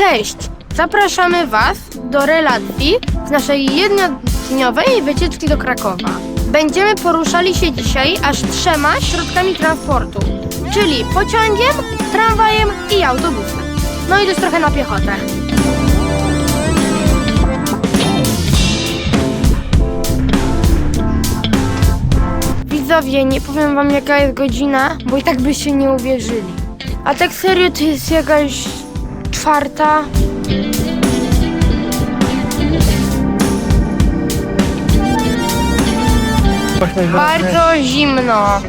Cześć! Zapraszamy Was do relacji z naszej jednodniowej wycieczki do Krakowa. Będziemy poruszali się dzisiaj aż trzema środkami transportu, czyli pociągiem, tramwajem i autobusem. No i też trochę na piechotę. Widzowie, nie powiem wam jaka jest godzina, bo i tak byście nie uwierzyli. A tak serio to jest jakaś czwarta. Bardzo zimno.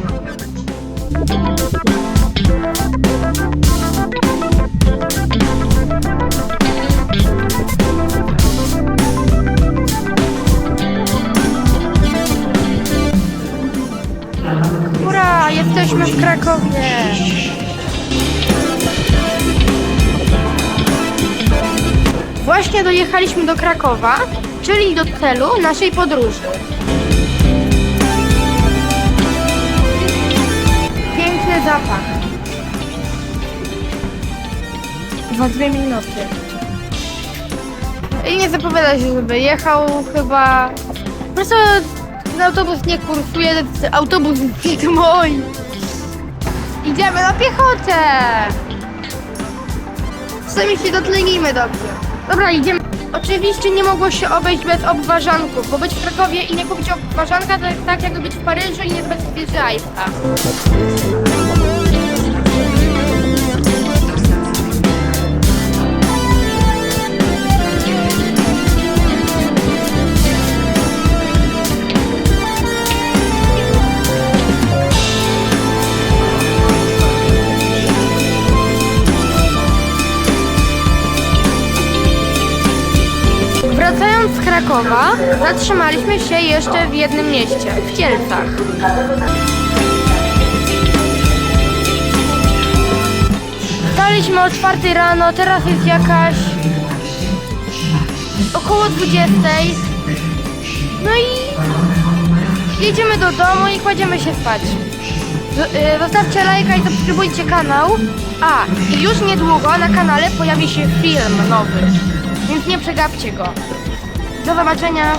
Ura, jesteśmy w Krakowie. Właśnie dojechaliśmy do Krakowa, czyli do celu naszej podróży. Piękny zapach. Za dwie minuty. I nie zapowiada się, żeby jechał chyba... Po prostu ten autobus nie kursuje, ten autobus jest mój. Idziemy na piechotę. Sami się dotlenimy dobrze. Dobra, idziemy. Oczywiście nie mogło się obejść bez obwarzanków, bo być w Krakowie i nie kupić obwarzanka to tak jakby być w Paryżu i nie zbyt wieży Krakowa, zatrzymaliśmy się jeszcze w jednym mieście, w Kielcach. Staliśmy o 4 rano, teraz jest jakaś około 20. No i jedziemy do domu i kładziemy się spać. Y, Zostawcie lajka i subskrybujcie kanał. A, i już niedługo na kanale pojawi się film nowy, więc nie przegapcie go. Do zobaczenia.